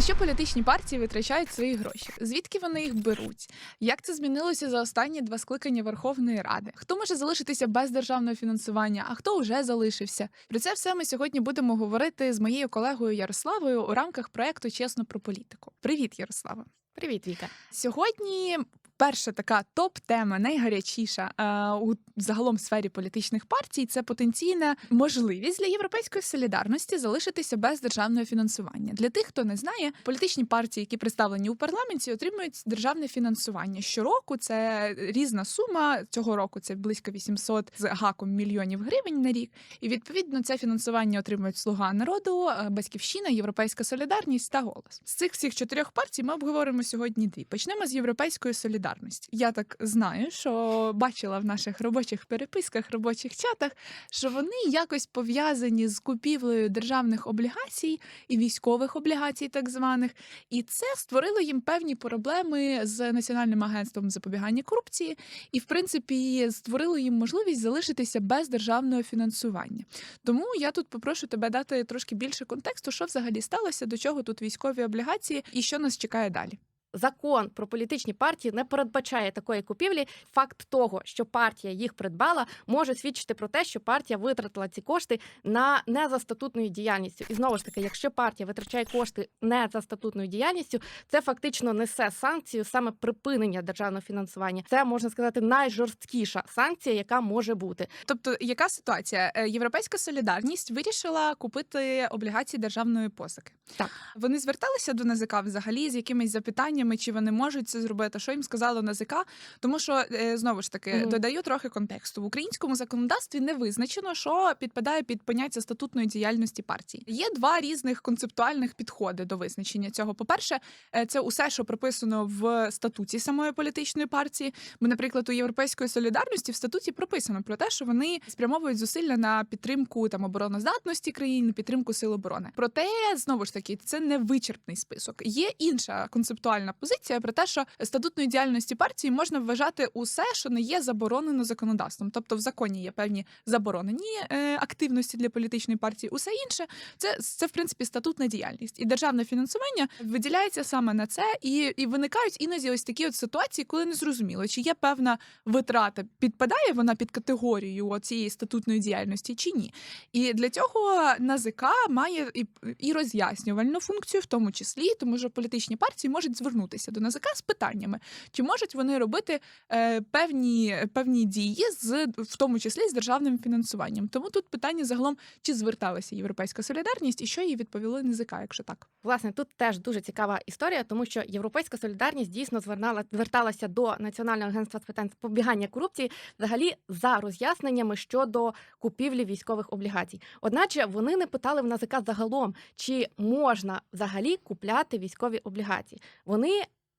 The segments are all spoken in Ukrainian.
На що політичні партії витрачають свої гроші? Звідки вони їх беруть? Як це змінилося за останні два скликання Верховної Ради? Хто може залишитися без державного фінансування, а хто вже залишився? Про це все ми сьогодні будемо говорити з моєю колегою Ярославою у рамках проекту Чесно про політику. Привіт, Ярослава! Привіт, Віка. Сьогодні перша така топ-тема, найгарячіша е, у загалом сфері політичних партій. Це потенційна можливість для європейської солідарності залишитися без державного фінансування. Для тих, хто не знає, політичні партії, які представлені у парламенті, отримують державне фінансування щороку. Це різна сума. Цього року це близько 800 з гаком мільйонів гривень на рік. І відповідно це фінансування отримують Слуга народу, е, Батьківщина, Європейська Солідарність та голос. З цих всіх чотирьох партій ми обговоримо сьогодні дві. Почнемо з європейської солідарності. Я так знаю, що бачила в наших робочих переписках, робочих чатах, що вони якось пов'язані з купівлею державних облігацій і військових облігацій, так званих, і це створило їм певні проблеми з національним агентством запобігання корупції, і в принципі створило їм можливість залишитися без державного фінансування. Тому я тут попрошу тебе дати трошки більше контексту, що взагалі сталося, до чого тут військові облігації і що нас чекає далі. Закон про політичні партії не передбачає такої купівлі. Факт того, що партія їх придбала, може свідчити про те, що партія витратила ці кошти на не за статутною діяльністю. І знову ж таки, якщо партія витрачає кошти не за статутною діяльністю, це фактично несе санкцію саме припинення державного фінансування. Це можна сказати найжорсткіша санкція, яка може бути. Тобто, яка ситуація? Е, Європейська солідарність вирішила купити облігації державної позики. Так. Вони зверталися до НАЗК взагалі з якимись запитаннями, чи вони можуть це зробити. Що їм сказало НАЗК? Тому що е, знову ж таки Мгм. додаю трохи контексту. В українському законодавстві не визначено, що підпадає під поняття статутної діяльності партії. Є два різних концептуальних підходи до визначення цього. По-перше, е, це усе, що прописано в статуті самої політичної партії. Бо, наприклад, у європейської солідарності в статуті прописано про те, що вони спрямовують зусилля на підтримку там обороноздатності країн, на підтримку сил оборони. Проте знову ж таки це не вичерпний список. Є інша концептуальна позиція про те, що статутної діяльності партії можна вважати усе, що не є заборонено законодавством. Тобто в законі є певні заборонені е, активності для політичної партії. Усе інше це, це в принципі статутна діяльність і державне фінансування виділяється саме на це, і, і виникають іноді ось такі от ситуації, коли не зрозуміло, чи є певна витрата, підпадає вона під категорію цієї статутної діяльності чи ні. І для цього НАЗК має і, і роз'яснювальну функцію, в тому числі, тому що політичні партії можуть звернутися до НАЗК з питаннями, чи можуть вони робити е, певні, певні дії з в тому числі з державним фінансуванням. Тому тут питання загалом, чи зверталася європейська солідарність і що їй відповіли НАЗК, якщо так. Власне, тут теж дуже цікава історія, тому що Європейська солідарність дійсно звернала зверталася до Національного агентства з питань запобігання корупції взагалі за роз'ясненнями щодо купівлі військових облігацій. Одначе вони не питали в НАЗК загалом, чи можна взагалі купляти військові облігації. Вони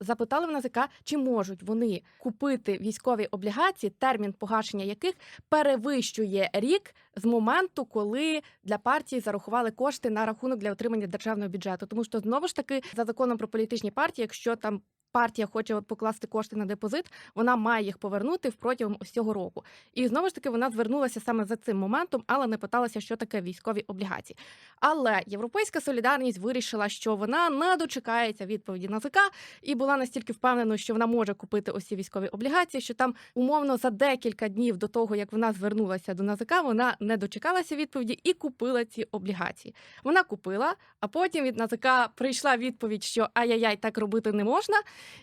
запитали в НАЗК, чи можуть вони купити військові облігації, термін погашення яких перевищує рік з моменту, коли для партії зарахували кошти на рахунок для отримання державного бюджету. Тому що знову ж таки за законом про політичні партії, якщо там партія хоче покласти кошти на депозит, вона має їх повернути протягом ось цього року. І знову ж таки вона звернулася саме за цим моментом, але не питалася, що таке військові облігації. Але Європейська солідарність вирішила, що вона не дочекається відповіді НАЗК і була настільки впевнена, що вона може купити ці військові облігації, що там умовно за декілька днів до того, як вона звернулася до НАЗК, вона не дочекалася відповіді і купила ці облігації. Вона купила, а потім від НАЗК прийшла відповідь, що ай-яй-яй, так робити не можна.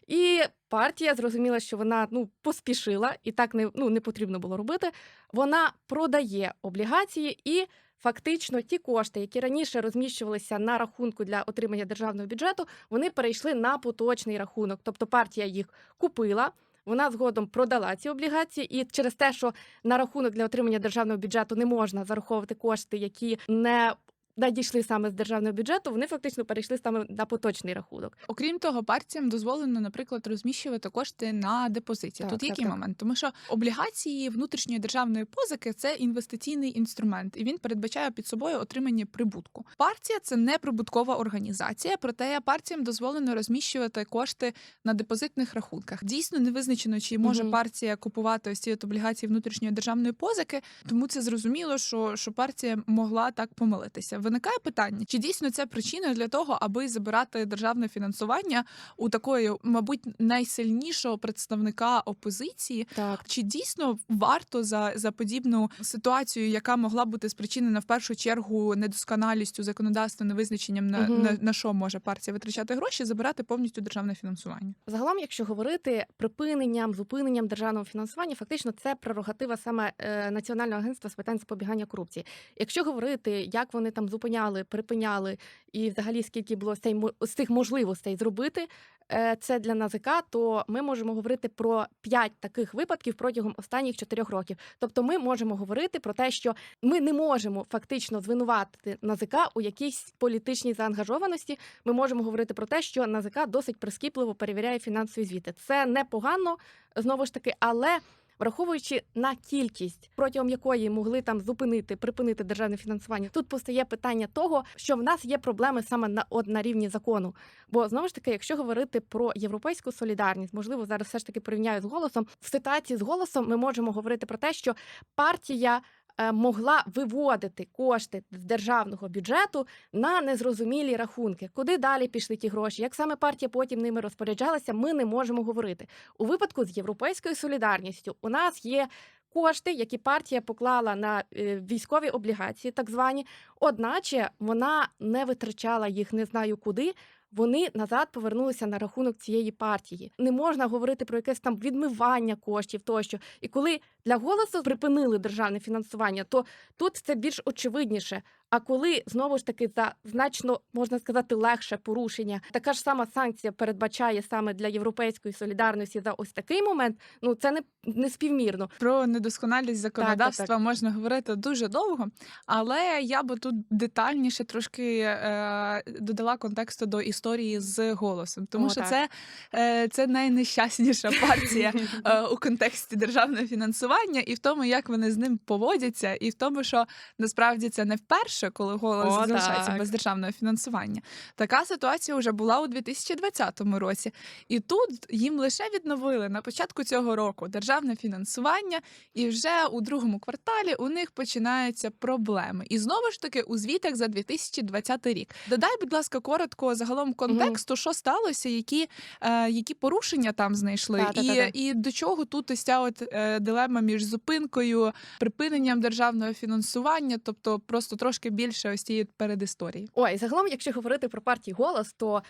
І партія зрозуміла, що вона ну поспішила, і так не ну не потрібно було робити. Вона продає облігації і. Фактично, ті кошти, які раніше розміщувалися на рахунку для отримання державного бюджету, вони перейшли на поточний рахунок. Тобто партія їх купила. Вона згодом продала ці облігації, і через те, що на рахунок для отримання державного бюджету не можна зараховувати кошти, які не надійшли саме з державного бюджету, вони фактично перейшли саме на поточний рахунок. Окрім того, партіям дозволено, наприклад, розміщувати кошти на депозиті. Так, Тут так, який так. момент? Тому що облігації внутрішньої державної позики це інвестиційний інструмент, і він передбачає під собою отримання прибутку. Партія це не прибуткова організація, проте партіям дозволено розміщувати кошти на депозитних рахунках. Дійсно не визначено, чи може Мгм. партія купувати ось ці от облігації внутрішньої державної позики, тому це зрозуміло, що, що партія могла так помилитися. Виникає питання, чи дійсно це причина для того, аби забирати державне фінансування у такої, мабуть, найсильнішого представника опозиції. Так. Чи дійсно варто за, за подібну ситуацію, яка могла бути спричинена в першу чергу недосконалістю законодавства, невизначенням на, Мгм. на, на що може партія витрачати гроші, забирати повністю державне фінансування? Загалом, якщо говорити припиненням, зупиненням державного фінансування, фактично це прерогатива саме е, Національного агентства з питань запобігання корупції. Якщо говорити, як вони там зупиняли, припиняли, і взагалі скільки було з цих можливостей зробити е, це для НАЗК, то ми можемо говорити про п'ять таких випадків протягом останніх чотирьох років. Тобто, ми можемо говорити про те, що ми не можемо фактично звинуватити НАЗК у якійсь політичній заангажованості. Ми можемо говорити про те, що НАЗК досить прискіпливо перевіряє фінансові звіти. Це непогано знову ж таки, але. Враховуючи на кількість, протягом якої могли там зупинити, припинити державне фінансування, тут постає питання того, що в нас є проблеми саме на от на рівні закону. Бо знову ж таки, якщо говорити про європейську солідарність, можливо, зараз все ж таки порівняю з голосом. В ситуації з голосом ми можемо говорити про те, що партія. Е, Могла виводити кошти з державного бюджету на незрозумілі рахунки. Куди далі пішли ті гроші? Як саме партія потім ними розпоряджалася, ми не можемо говорити. У випадку з європейською солідарністю у нас є кошти, які партія поклала на е, військові облігації, так звані, одначе вона не витрачала їх, не знаю куди. Вони назад повернулися на рахунок цієї партії. Не можна говорити про якесь там відмивання коштів тощо. І коли для голосу припинили державне фінансування, то тут це більш очевидніше. А коли знову ж таки за значно можна сказати легше порушення, така ж сама санкція передбачає саме для європейської солідарності за ось такий момент. Ну це не, не співмірно. Про недосконалість законодавства так. можна говорити дуже довго, але я би тут детальніше трошки е, додала контексту до історії з голосом, тому О, що так. це, е, це найнещасніша партія е, у контексті державного фінансування, і в тому, як вони з ним поводяться, і в тому, що насправді це не вперше, коли голос О, залишається так. без державного фінансування. Така ситуація вже була у 2020 році, і тут їм лише відновили на початку цього року державне фінансування, і вже у другому кварталі у них починаються проблеми. І знову ж таки у звітах за 2020 рік. Додай, будь ласка, коротко загалом контексту, що сталося, які, е, які порушення там знайшли, і, Та-та-та-та. і до чого тут ось ця от е, дилема між зупинкою, припиненням державного фінансування, тобто просто трошки більше ось цієї передісторії. Ой, загалом, якщо говорити про партії голос, то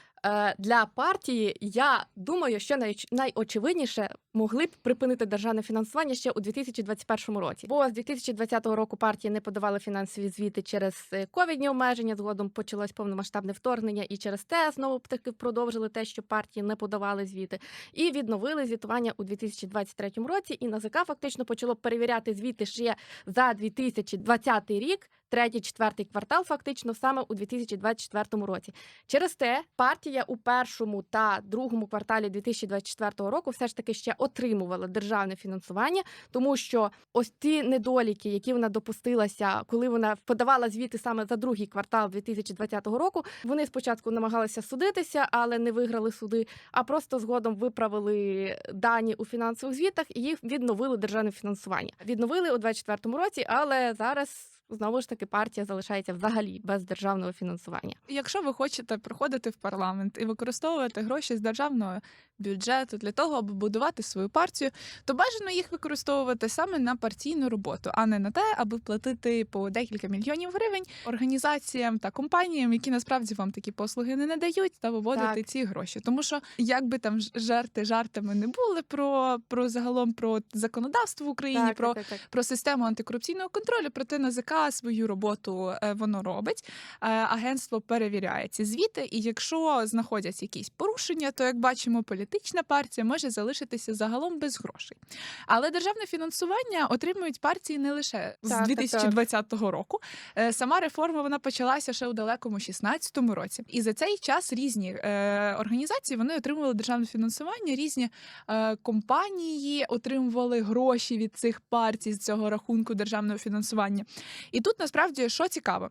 для партії я думаю, що най, найочевидніше могли б припинити державне фінансування ще у 2021 році. Бо з 2020 року партії не подавали фінансові звіти через е, ковідні обмеження. Згодом почалось повномасштабне вторгнення, і через те знову таки продовжили те, що партії не подавали звіти, і відновили звітування у 2023 році. І НАЗК фактично почало перевіряти звіти ще за 2020 рік, третій, четвертий квартал, фактично саме у 2024 році. Через те партія у першому та другому кварталі 2024 року все ж таки ще отримувала державне фінансування, тому що ось ті недоліки, які вона допустилася, коли вона подавала звіти саме за другий квартал 2020 року, вони спочатку намагалися судитися, але не виграли суди, а просто згодом виправили дані у фінансових звітах і їх відновили державне фінансування. Відновили у 2024 році, але зараз. Знову ж таки, партія залишається взагалі без державного фінансування. Якщо ви хочете приходити в парламент і використовувати гроші з державного бюджету для того, аби будувати свою партію, то бажано їх використовувати саме на партійну роботу, а не на те, аби платити по декілька мільйонів гривень організаціям та компаніям, які насправді вам такі послуги не надають, та виводити Так. ці гроші. Тому що як би там жарти жартами не були про, про загалом про законодавство в Україні, про так, так. про систему антикорупційного контролю, проте НАЗК свою роботу е, воно робить. Е, Агентство перевіряє ці звіти, і якщо знаходяться якісь порушення, то як бачимо, політична партія може залишитися загалом без грошей. Але державне фінансування отримують партії не лише з Так, так, 2020 року. Е, Сама реформа вона почалася ще у далекому 16-му році. І за цей час різні е, організації вони отримували державне фінансування, різні е, компанії отримували гроші від цих партій з цього рахунку державного фінансування. І тут насправді що цікаво.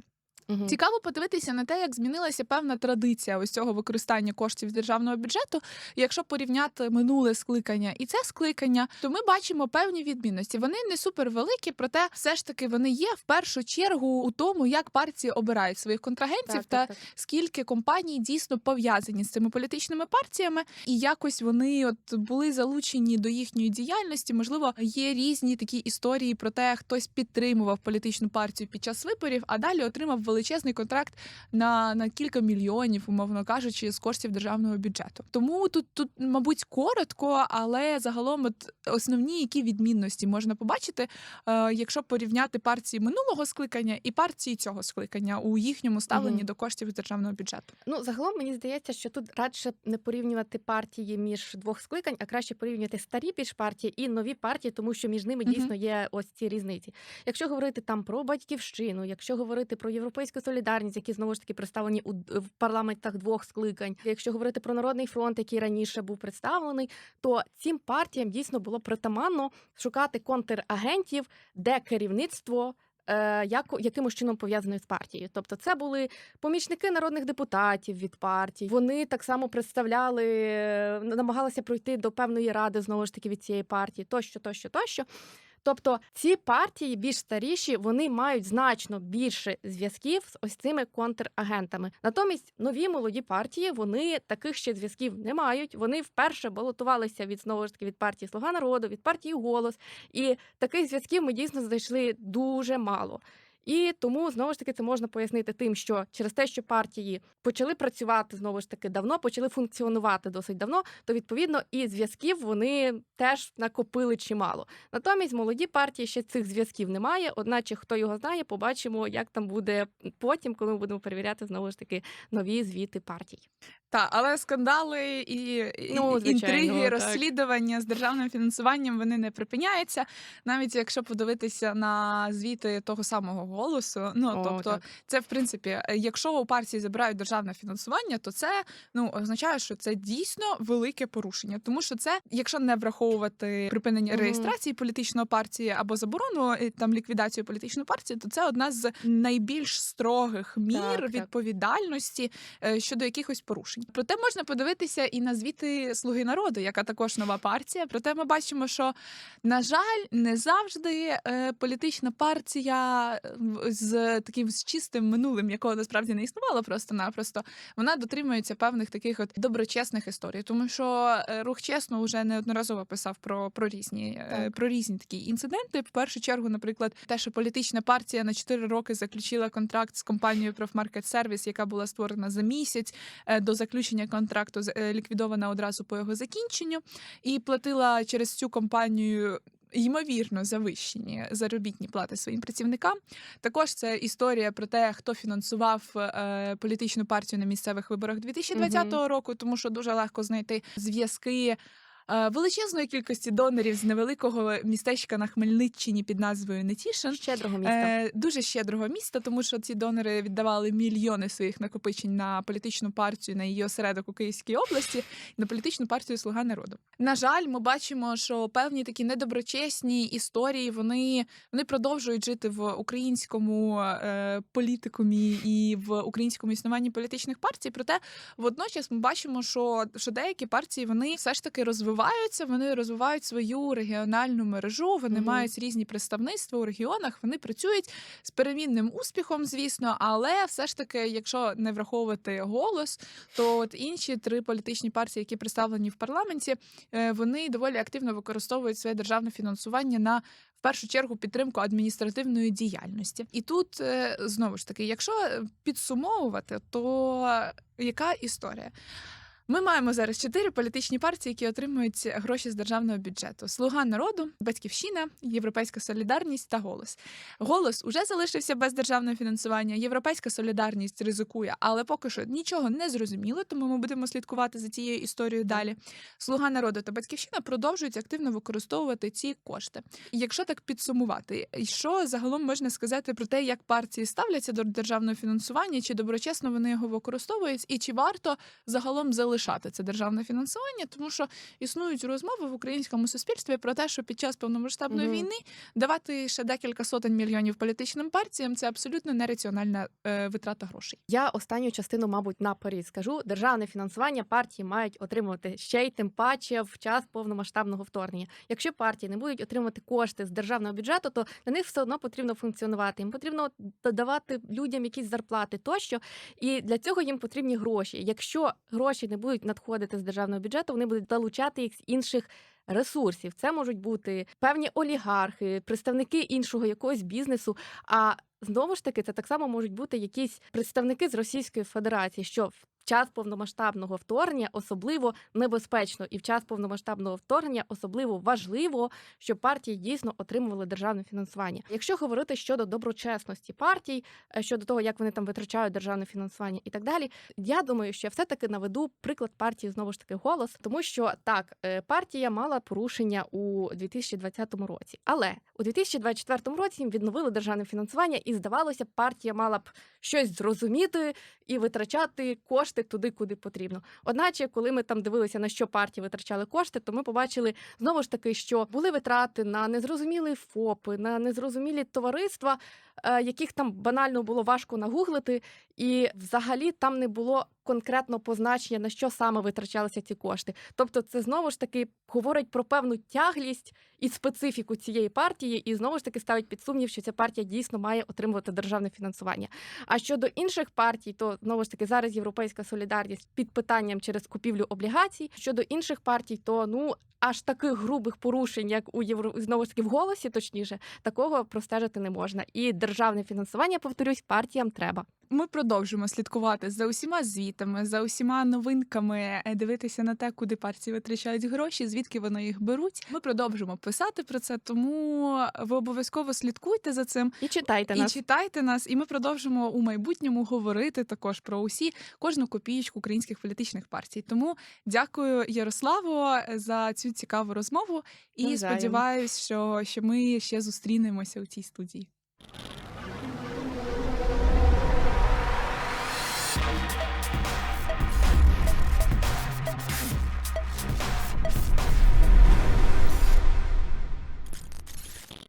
Мгм. Цікаво подивитися на те, як змінилася певна традиція ось цього використання коштів з державного бюджету. Якщо порівняти минуле скликання і це скликання, то ми бачимо певні відмінності. Вони не супер великі, проте все ж таки вони є в першу чергу у тому, як партії обирають своїх контрагентів Так, та так, так. скільки компаній дійсно пов'язані з цими політичними партіями, і якось вони от були залучені до їхньої діяльності. Можливо, є різні такі історії про те, хтось підтримував політичну партію під час виборів, а далі отримав величезний контракт на, на кілька мільйонів, умовно кажучи, з коштів державного бюджету. Тому тут, тут, мабуть, коротко, але загалом, от основні які відмінності можна побачити, е, якщо порівняти партії минулого скликання і партії цього скликання у їхньому ставленні Мгм. до коштів з державного бюджету. Ну, загалом мені здається, що тут радше не порівнювати партії між двох скликань, а краще порівнювати старі більш партії і нові партії, тому що між ними дійсно є ось ці різниці. Якщо говорити там про батьківщину, якщо говорити про європейську солідарність, які знову ж таки представлені у в парламентах двох скликань, якщо говорити про народний фронт, який раніше був представлений, то цим партіям дійсно було притаманно шукати контрагентів, де керівництво. е, Як, якимось чином пов'язаної з партією, тобто це були помічники народних депутатів від партій. Вони так само представляли, е, намагалися пройти до певної ради знову ж таки від цієї партії, тощо, тощо, тощо. Тобто ці партії більш старіші, вони мають значно більше зв'язків з ось цими контрагентами. Натомість нові молоді партії вони таких ще зв'язків не мають. Вони вперше балотувалися від знову ж таки від партії Слуга народу, від партії Голос. І таких зв'язків ми дійсно знайшли дуже мало. І тому знову ж таки це можна пояснити тим, що через те, що партії почали працювати знову ж таки давно, почали функціонувати досить давно, то відповідно і зв'язків вони теж накопили чимало. Натомість молоді партії ще цих зв'язків немає. Одначе, хто його знає, побачимо, як там буде потім, коли ми будемо перевіряти знову ж таки нові звіти партій. Так, але скандали і, і Ну, звичайно, інтриги, так. розслідування з державним фінансуванням вони не припиняються. Навіть якщо подивитися на звіти того самого голосу, ну О, тобто, так. це в принципі, е, якщо у партії забирають державне фінансування, то це ну означає, що це дійсно велике порушення, тому що це, якщо не враховувати припинення Мгм. реєстрації політичної партії або заборону е, там ліквідацію політичної партії, то це одна з найбільш строгих мір Так, так. відповідальності е, щодо якихось порушень. Проте можна подивитися і на звіти Слуги народу, яка також нова партія. Проте ми бачимо, що на жаль, не завжди політична партія з таким з чистим минулим, якого насправді не існувало просто-напросто, вона дотримується певних таких от доброчесних історій. Тому що е, рух чесно вже неодноразово писав про, про різні е, Так. про різні такі інциденти. В першу чергу, наприклад, те, що політична партія на 4 роки заключила контракт з компанією Profmarket Service, яка була створена за місяць е, до заключення контракту, ліквідована одразу по його закінченню, і платила через цю компанію. Ймовірно, завищені заробітні плати своїм працівникам. Також це історія про те, хто фінансував е, політичну партію на місцевих виборах 2020 року, тому що дуже легко знайти зв'язки величезної кількості донорів з невеликого містечка на Хмельниччині під назвою Нетішин. Щедрого міста. Е, дуже щедрого міста, тому що ці донори віддавали мільйони своїх накопичень на політичну партію, на її осередок у Київській області, на політичну партію Слуга народу. На жаль, ми бачимо, що певні такі недоброчесні історії вони, вони продовжують жити в українському е, політикумі і в українському існуванні політичних партій. Проте водночас ми бачимо, що, що деякі партії вони все ж таки розвиваються, вони розвивають свою регіональну мережу, вони Мгм. мають різні представництва у регіонах, вони працюють з перемінним успіхом, звісно, але все ж таки, якщо не враховувати голос, то от інші три політичні партії, які представлені в парламенті, е, вони доволі активно використовують своє державне фінансування на в першу чергу підтримку адміністративної діяльності. І тут е, знову ж таки, якщо підсумовувати, то яка історія? Ми маємо зараз чотири політичні партії, які отримують гроші з державного бюджету: Слуга народу, Батьківщина, Європейська Солідарність та Голос. Голос уже залишився без державного фінансування. Європейська солідарність ризикує, але поки що нічого не зрозуміло, тому ми будемо слідкувати за цією історією далі. Слуга народу та батьківщина продовжують активно використовувати ці кошти. Якщо так підсумувати, що загалом можна сказати про те, як партії ставляться до державного фінансування, чи доброчесно вони його використовують, і чи варто загалом залишити залишати це державне фінансування, тому що існують розмови в українському суспільстві про те, що під час повномасштабної Мгм. війни давати ще декілька сотень мільйонів політичним партіям це абсолютно нераціональна е, витрата грошей. Я останню частину, мабуть, наперед скажу. Державне фінансування партії мають отримувати ще й тим паче в час повномасштабного вторгнення. Якщо партії не будуть отримати кошти з державного бюджету, то для них все одно потрібно функціонувати. Їм потрібно додавати людям якісь зарплати тощо. І для цього їм потрібні гроші. Якщо гроші не будуть надходити з державного бюджету, вони будуть залучати їх з інших. Ресурсів це можуть бути певні олігархи, представники іншого якогось бізнесу. А знову ж таки, це так само можуть бути якісь представники з Російської Федерації, що в час повномасштабного вторгнення особливо небезпечно, і в час повномасштабного вторгнення особливо важливо, щоб партії дійсно отримували державне фінансування. Якщо говорити щодо доброчесності партій, е, щодо того, як вони там витрачають державне фінансування і так далі, я думаю, що я все таки наведу приклад партії знову ж таки голос, тому що так е, партія мала порушення у 2020 році, але у 2024 році їм відновили державне фінансування, і здавалося, партія мала б щось зрозуміти і витрачати кошти туди, куди потрібно. Одначе, коли ми там дивилися на що партії витрачали кошти, то ми побачили знову ж таки, що були витрати на незрозумілі ФОПи, на незрозумілі товариства, е, яких там банально було важко нагуглити, і взагалі там не було конкретно позначення на що саме витрачалися ці кошти. Тобто, це знову ж таки говорить про певну тяглість і специфіку цієї партії, і знову ж таки ставить під сумнів, що ця партія дійсно має отримувати державне фінансування. А щодо інших партій, то знову ж таки зараз європейська солідарність під питанням через купівлю облігацій. Щодо інших партій, то ну аж таких грубих порушень, як у євро знову ж таки в голосі, точніше, такого простежити не можна. І державне фінансування, повторюсь, партіям треба. Ми продовжимо слідкувати за усіма звітами, за усіма новинками, е, дивитися на те, куди партії витрачають гроші, звідки вони їх беруть. Ми продовжимо писати про це, тому ви обов'язково слідкуйте за цим І читайте і нас. читайте нас. І ми продовжимо у майбутньому говорити також про усі кожну копієчку українських політичних партій. Тому дякую, Ярославо, за цю цікаву розмову. І Навзаєм. сподіваюсь, що, що ми ще зустрінемося у цій студії.